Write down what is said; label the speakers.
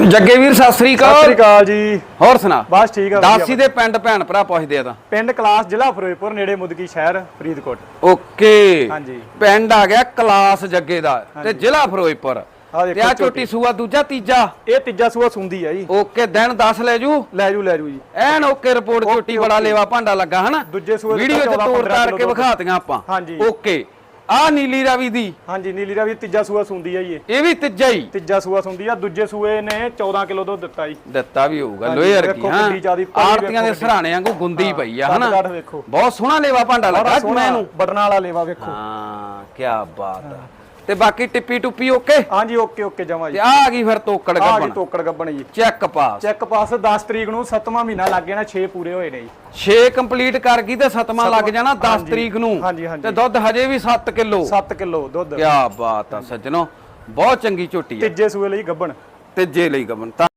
Speaker 1: ਜੱਗੇ ਵੀਰ ਸਤਿ ਸ੍ਰੀ
Speaker 2: ਸਤਿ ਸ੍ਰੀ
Speaker 1: ਅਕਾਲ
Speaker 2: ਅਕਾਲ ਜੀ।
Speaker 1: ਹੋਰ ਸੁਣਾ।
Speaker 2: ਬਸ ਠੀਕ ਆ
Speaker 1: ਦਾਸੀ ਦੇ ਪਿੰਡ ਭੈਣ ਭਰਾ ਪੁੱਛਦੇ ਆ ਤਾਂ।
Speaker 2: ਪਿੰਡ ਕਲਾਸ ਜ਼ਿਲ੍ਹਾ ਫਿਰੋਜ਼ਪੁਰ ਨੇੜੇ ਮੁਦਕੀ ਸ਼ਹਿਰ ਫਰੀਦਕੋਟ।
Speaker 1: ਓਕੇ।
Speaker 2: ਹਾਂਜੀ।
Speaker 1: ਪਿੰਡ ਆ ਗਿਆ ਕਲਾਸ ਜੱਗੇ ਦਾ ਤੇ ਜ਼ਿਲ੍ਹਾ ਫਿਰੋਜ਼ਪੁਰ। ਤੇ ਆ ਝੋਟੀ ਸੂਆ ਦੂਜਾ ਤੀਜਾ।
Speaker 2: ਇਹ ਤੀਜਾ ਸੂਆ ਸੁੰਦੀ ਆ ਜੀ।
Speaker 1: ਓਕੇ ਦਿਨ 10 ਲੈ ਜੂ।
Speaker 2: ਲੈ ਜੂ ਲੈ ਜੂ ਜੀ।
Speaker 1: ਐਨ ਓਕੇ ਰਿਪੋਰਟ ਝੋਟੀ ਬੜਾ ਲੇਵਾ ਭਾਂਡਾ ਲੱਗਾ ਹਨਾ?
Speaker 2: ਦੂਜੇ ਸੂਏ ਦਾ
Speaker 1: ਵੀਡੀਓ
Speaker 2: 14
Speaker 1: ਤੋੜ ਤਾੜ
Speaker 2: 15
Speaker 1: ਕੇ ਵਿਖਾਤੀਆਂ ਆਪਾਂ।
Speaker 2: ਹਾਂਜੀ।
Speaker 1: ਓਕੇ। ਆ ਨੀਲੀ ਰਾਵੀ ਦੀ।
Speaker 2: ਹਾਂਜੀ ਨੀਲੀ ਰਾਵੀ ਤੀਜਾ ਸੂਆ ਸੁੰਦੀ ਆ ਜੀ ਇਹ।
Speaker 1: ਇਹ ਵੀ ਤੀਜਾ ਹੀ।
Speaker 2: ਤੀਜਾ ਸੂਆ ਸੁੰਦੀ ਆ ਦੂਜੇ ਸੂਏ ਨੇ 14 ਕਿਲੋ ਦੁੱਧ ਦਿੱਤਾ ਜੀ।
Speaker 1: ਦਿੱਤਾ ਵੀ ਹੋਊਗਾ। ਲੋਹੇ ਵਰਗੀ ਹਾਂ। ਆੜਤੀਆਂ ਦੇ ਸਰਾਣੇ ਵਾਂਗੂ ਗੁੰਦੀ ਪਈ ਆ ਹਨਾ? ਬਹੁਤ ਸੋਹਣਾ ਲੇਵਾ ਭਾਂਡਾ ਲੱਗਾ
Speaker 2: ਸੋਹਣਾ
Speaker 1: ਮੈਨੂੰ
Speaker 2: ਬਟਨਾਂ ਵਾਲਾ ਲੇਵਾ ਵੇਖੋ।
Speaker 1: ਹਾਂ ਕੀ ਬਾਤ ਆ। ਤੇ ਬਾਕੀ ਟਿੱਪੀ ਟੁੱਪੀ ਓਕੇ?
Speaker 2: ਹਾਂਜੀ ਓਕੇ ਓਕੇ ਜਮਾ
Speaker 1: ਤੇ
Speaker 2: ਜੀ।
Speaker 1: ਆ ਆ ਗਈ ਫਿਰ ਤੋਕੜ
Speaker 2: ਆ ਗਈ
Speaker 1: ਗੱਬਣ।
Speaker 2: ਤੋਕੜ ਗੱਬਣ ਜੀ।
Speaker 1: ਚੈੱਕ ਪਾਸ
Speaker 2: ਚੈੱਕ ਪਾਸ 10 ਤਰੀਕ ਨੂੰ 7ਵਾਂ ਮਹੀਨਾ ਲੱਗ ਨਾ 6 ਪੂਰੇ ਹੋਏ ਨੇ ਜੀ।
Speaker 1: 6 ਕੰਪਲੀਟ ਕਰ ਗਈ ਤੇ 7ਵਾਂ ਲੱਗ ਜਾਣਾ 10
Speaker 2: ਹਾਂਜੀ,
Speaker 1: ਤਰੀਕ ਨੂੰ।
Speaker 2: ਹਾਂਜੀ, ਹਾਂਜੀ।
Speaker 1: ਤੇ ਦੁੱਧ ਹਜੇ ਵੀ 7 ਕਿਲੋ।
Speaker 2: 7 ਕਿਲੋ ਦੁੱਧ।
Speaker 1: ਕੀ ਬਾਤ ਆ ਸੱਜਣੋ। ਬਹੁਤ ਚੰਗੀ ਝੋਟੀ ਆ।
Speaker 2: ਤੀਜੇ ਸੂਏ ਲਈ ਗੱਬਣ।
Speaker 1: ਤੀਜੇ ਲਈ ਗੱਬਣ।